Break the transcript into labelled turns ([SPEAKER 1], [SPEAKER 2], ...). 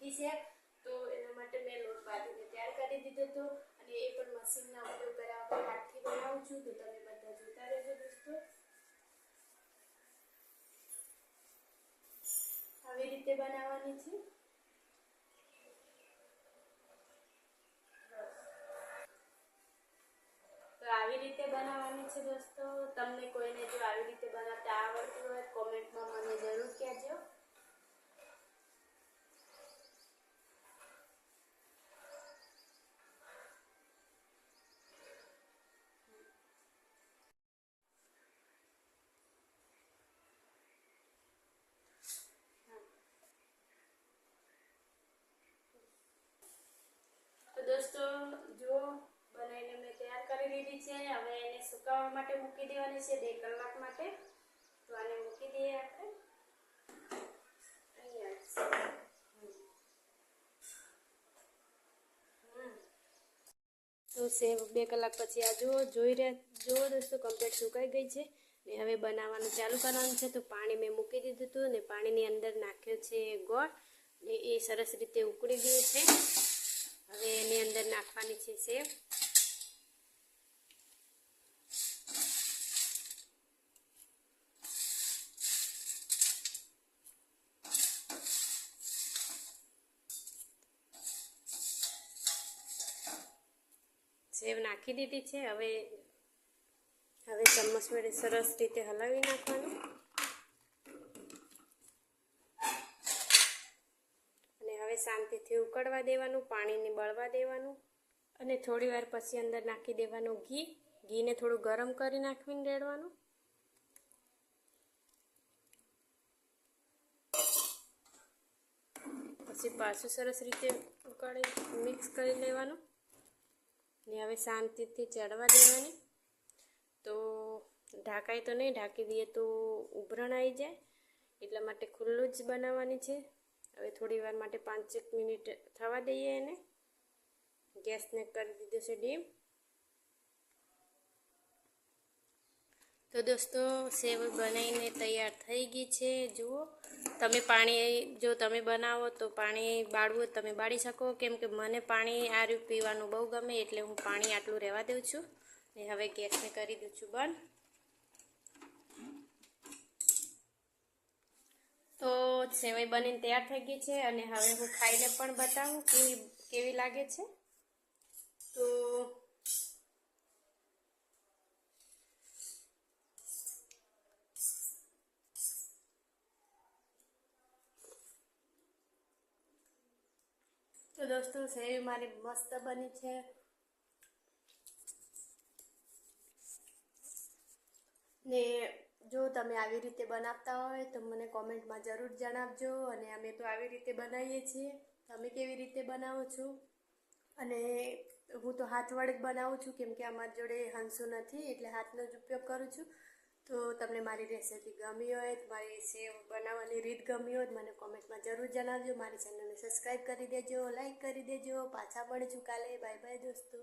[SPEAKER 1] તીખી છે. તો એના માટે મેં લોટ બાંધીને તૈયાર કરી દીધો હતો અને એ પણ મશીનના ઉપયોગ કર્યા વગર હાથથી બનાવું છું. તો તમે બધા જોતા રહેજો દોસ્તો. આવી રીતે બનાવવાની છે. તો આવી રીતે બનાવવાની છે દોસ્તો. તમને કોઈને જો આવી રીતે બનાવતા આવડતું હોય કોમેન્ટમાં મને જરૂર કહેજો તો દોસ્તો જો બનાવીને મેં તૈયાર કરી લીધી છે હવે સુકાવવા માટે મૂકી દેવાની છે, બે કલાક માટે. તો આને મૂકી દઈએ આપણે. તો સેવ બે કલાક પછી આ જુઓ, જોઈ રહ્યા, જુઓ દોસ્તો કમ્પ્લીટ સુકાઈ ગઈ છે. ને હવે બનાવવાનું ચાલુ કરવાનું છે. તો પાણી મેં મૂકી દીધું હતું ને પાણીની અંદર નાખ્યો છે ગોળ. ને એ સરસ રીતે ઉકળી ગયું છે. હવે એની અંદર નાખવાની છે સેવ. સેવ નાખી દીધી છે. હવે હવે ચમચ વડે સરસ રીતે હલાવી નાખવાનું. અને હવે શાંતિથી ઉકળવા દેવાનું, પાણીને બળવા દેવાનું. અને થોડી વાર પછી અંદર નાખી દેવાનું ઘી. ઘીને થોડું ગરમ કરી નાખીને રેડવાનું. પછી પાછું સરસ રીતે ઉકાળી, મિક્સ કરી લેવાનું. ને હવે શાંતિથી ચડવા દેવાની. તો ઢાંકાય તો નહીં, ઢાંકી દઈએ તો ઉભરણ આવી જાય. એટલા માટે ખુલ્લું જ બનાવવાની છે. હવે થોડી વાર માટે પાંચેક મિનિટ થવા દઈએ એને. ગેસને કરી દીધો છે ડીમ. તો દોસ્તો, સેવ બનાવીને તૈયાર થઈ ગઈ છે. જુઓ. તમે પાણી જો તમે બનાવો તો પાણી બાળવું તમે બાળી શકો. કેમ કે મને પાણી આ રહ્યું પીવાનું બહુ ગમે એટલે હું પાણી આટલું રહેવા દઉં છું. ને હવે ગેસને કરી દઉં છું બંધ. તો સેવાઈ બનીને તૈયાર થઈ ગઈ છે અને હવે હું ખાઈને પણ બતાવું કેવી કેવી લાગે છે. તો દોસ્તો, સેવી મારી મસ્ત બની છે. ને જો તમે આવી રીતે બનાવતા હોય તો મને કોમેન્ટમાં જરૂર જણાવજો અને અમે તો આવી રીતે બનાવીએ છીએ. તમે કેવી રીતે બનાવો છો? અને હું તો હાથ વડે જ બનાવું છું, કેમ કે અમારી જોડે હંસુ નથી, એટલે હાથનો જ ઉપયોગ કરું છું. તો તમને મારી રેસીપી ગમી હોય મારી સેવ બનાવવાની રીત ગમી હોય મને કોમેન્ટમાં જરૂર જણાવજો. મારી ચેનલને સબસ્ક્રાઈબ કરી દેજો લાઈક કરી દેજો. પાછા મળીશું કાલે. બાય બાય દોસ્તો.